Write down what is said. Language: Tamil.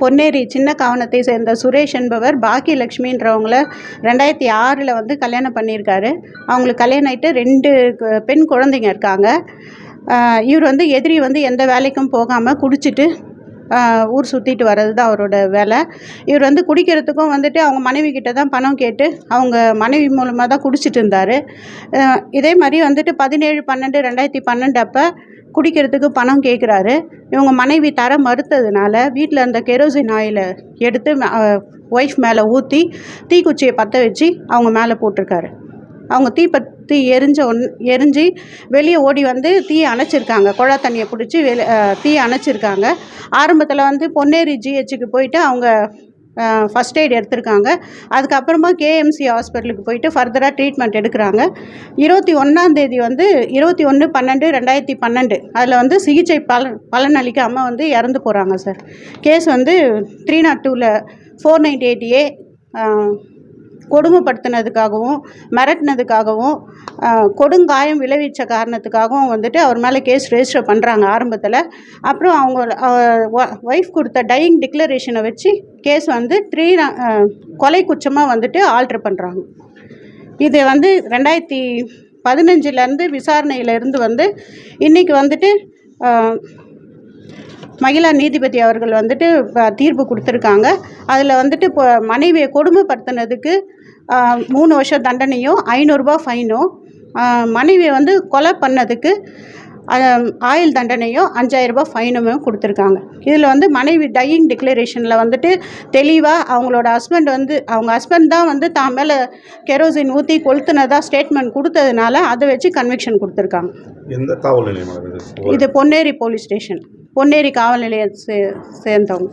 பொன்னேரி சின்ன காவனத்தை சேர்ந்த சுரேஷ் என்பவர் பாக்கியலட்சுமின்றவங்கள ரெண்டாயிரத்தி ஆறில் வந்து கல்யாணம் பண்ணியிருக்காரு. அவங்களுக்கு கல்யாணம் ஆகிட்டு ரெண்டு பெண் குழந்தைங்க இருக்காங்க. இவர் வந்து எதிரி வந்து எந்த வேலைக்கும் போகாமல் குடிச்சிட்டு ஊர் சுற்றிட்டு வர்றது தான் அவரோட வேலை. இவர் வந்து குடிக்கிறதுக்கும் வந்துட்டு அவங்க மனைவி கிட்ட தான் பணம் கேட்டு அவங்க மனைவி மூலமாக தான் குடிச்சிட்டு இருந்தார். இதே மாதிரி வந்துட்டு பதினேழு பன்னெண்டு ரெண்டாயிரத்தி பன்னெண்டு அப்போ குடிக்கிறதுக்கு பணம் கேட்குறாரு இவங்க மனைவி தர மறுத்ததுனால வீட்டில் இருந்த கெரோசின் ஆயிலை எடுத்து ஒய்ஃப் மேலே ஊற்றி தீக்குச்சியை பற்ற வச்சு அவங்க மேலே போட்டிருக்காரு. அவங்க தீ எரிஞ்ச ஒன் எரிஞ்சு வெளியே ஓடி வந்து தீயை அணைச்சிருக்காங்க. குழா தண்ணியை பிடிச்சி வெளி தீயை அணைச்சிருக்காங்க. ஆரம்பத்தில் வந்து பொன்னேரி ஜிஹெச்சுக்கு போயிட்டு அவங்க ஃபஸ்ட் எய்ட் எடுத்திருக்காங்க. அதுக்கப்புறமா கேஎம்சி ஹாஸ்பிட்டலுக்கு போயிட்டு ஃபர்தராக ட்ரீட்மெண்ட் எடுக்கிறாங்க. இருபத்தி ஒன்றாந்தேதி வந்து இருபத்தி ஒன்று பன்னெண்டு ரெண்டாயிரத்தி பன்னெண்டு. அதில் வந்து சிகிச்சை பலன் பலனளிக்காமல் வந்து இறந்து போகிறாங்க சார். கேஸ் வந்து த்ரீ நாட் டூவில் ஃபோர் நைன்டி எயிட் ஏ கொடுமைப்படுத்தினதுக்காகவும் மிரட்டினதுக்காகவும் கொடுங்காயம் விளைவிச்ச காரணத்துக்காகவும் வந்துட்டு அவர் மேலே கேஸ் ரெஜிஸ்டர் பண்ணுறாங்க ஆரம்பத்தில். அப்புறம் அவங்க ஒய்ஃப் கொடுத்த டையிங் டிக்ளரேஷனை வச்சு கேஸ் வந்து த்ரீ கொலை குச்சமாக வந்துட்டு ஆல்ட்ரு பண்ணுறாங்க இது வந்து ரெண்டாயிரத்தி பதினஞ்சுலேருந்து விசாரணையிலேருந்து வந்து இன்றைக்கி வந்துட்டு மகிழா நீதிபதி அவர்கள் வந்துட்டு ப- தீர்ப்பு கொடுத்துருக்காங்க. அதில் வந்துட்டு இப்போ மனைவியை கொடுமைப்படுத்தினதுக்கு மூணு வருஷம் தண்டனையும் ஐநூறுரூபா ஃபைனும் மனைவியை வந்து கொலை பண்ணதுக்கு ஆயுள் தண்டனையும் அஞ்சாயிரரூபா ஃபைனுமே கொடுத்துருக்காங்க. இதில் வந்து மனைவி டையிங் டிக்ளரேஷனில் வந்துட்டு தெளிவாக அவங்களோட ஹஸ்பண்ட் வந்து அவங்க ஹஸ்பண்ட் தான் வந்து தான் மேலே கெரோசின் ஊற்றி கொளுத்துனதா ஸ்டேட்மெண்ட் கொடுத்ததுனால அதை வச்சு கன்விக்ஷன் கொடுத்துருக்காங்க. எந்த காவல் நிலையம் இது இது பொன்னேரி போலீஸ் ஸ்டேஷன் பொன்னேரி காவல் நிலையம் சே சேர்ந்தவங்க.